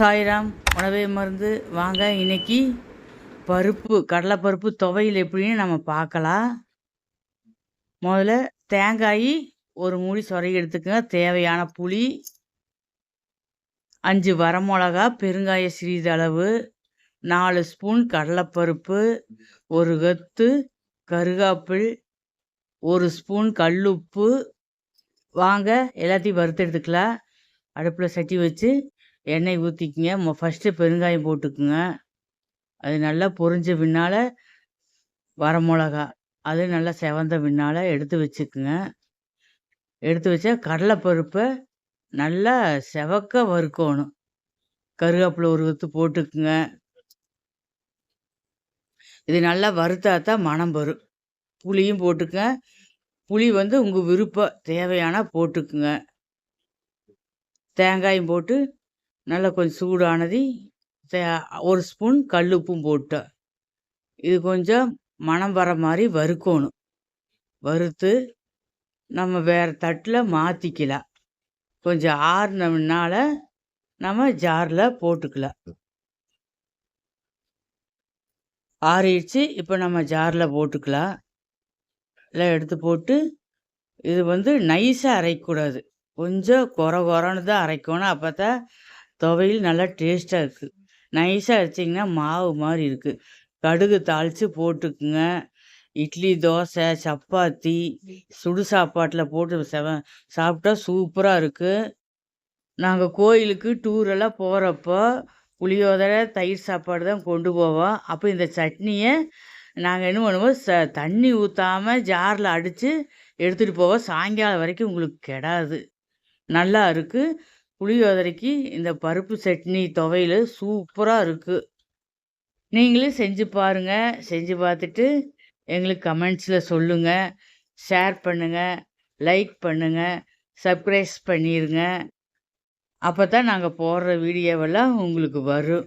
சாய்ராம் உணவே மருந்து வாங்க இன்னைக்கு பருப்பு கடலைப்பருப்பு துவையல் எப்படின்னு நம்ம பார்க்கலாம். முதல்ல தேங்காய் ஒரு மூடி சொருகி எடுத்துக்கோங்க. தேவையான புளி அஞ்சு வரமிளகா பெருங்காய சிறிதளவு நாலு ஸ்பூன் கடலைப்பருப்பு ஒரு கத்து கருகாப்பிள் ஒரு ஸ்பூன் கல்லுப்பு. வாங்க எல்லாத்தையும் வறுத்து எடுத்துக்கலாம். அடுப்பில் சட்டி வச்சு எண்ணெய் ஊற்றிக்குங்க ஃபஸ்ட்டு பெருங்காயம் போட்டுக்குங்க. அது நல்லா பொரிஞ்ச பின்னால் வரமிளகா அது நல்லா செவந்த பின்னால் எடுத்து வச்சுக்குங்க. எடுத்து வச்சா கடலைப்பருப்பை நல்லா செவக்க வறுக்கணும். கருவேப்பிலை ஒரு போட்டுக்குங்க. இது நல்லா வறுத்தா தான் மணம் வரும். புளியும் போட்டுக்கங்க. புளி வந்து உங்கள் விருப்பம் தேவையான போட்டுக்குங்க. தேங்காயும் போட்டு நல்லா கொஞ்சம் சூடானது. ஒரு ஸ்பூன் கல் உப்பும் போட்டேன் இது கொஞ்சம் மணம் வர மாதிரி வறுக்கணும். வறுத்து நம்ம வேறு தட்டில் மாற்றிக்கலாம் கொஞ்சம் ஆறுனமுனால நம்ம ஜாரில் போட்டுக்கலாம். ஆறிடுச்சு இப்போ நம்ம ஜாரில் போட்டுக்கலாம். எல்லாம் எடுத்து போட்டு இது வந்து நைஸாக அரைக்கக்கூடாது. கொஞ்சம் கொர குறைன்னு தான் அரைக்கணும். அப்போ தான் துவையல் நல்லா டேஸ்ட்டாக இருக்குது நைஸாக அரைச்சிங்கன்னா மாவு மாதிரி இருக்குது கடுகு தாளித்து போட்டுக்குங்க. இட்லி தோசை சப்பாத்தி சுடு சாப்பாட்டில் போட்டு செவ சாப்பிட்டா சூப்பராக இருக்குது நாங்கள் கோயிலுக்கு டூரெல்லாம் போகிறப்போ புளியோதரை தயிர் சாப்பாடு தான் கொண்டு போவோம். அப்போ இந்த சட்னியை நாங்கள் என்ன பண்ணுவோம்? ச தண்ணி ஊற்றாமல் ஜாரில் அடித்து எடுத்துகிட்டு போவோம். சாயங்காலம் வரைக்கும் உங்களுக்கு கெடாது. நல்லா இருக்குது புளியோதரைக்கு இந்த பருப்பு சட்னி துவையல் சூப்பராக இருக்குது நீங்களும் செஞ்சு பாருங்கள் செஞ்சு பார்த்துட்டு எங்களுக்கு கமெண்ட்ஸில் சொல்லுங்கள் ஷேர் பண்ணுங்கள் லைக் பண்ணுங்கள் சப்ஸ்கிரைப் பண்ணிடுங்க அப்போ தான் நாங்கள் போடுற வீடியோவெல்லாம் உங்களுக்கு வரும்.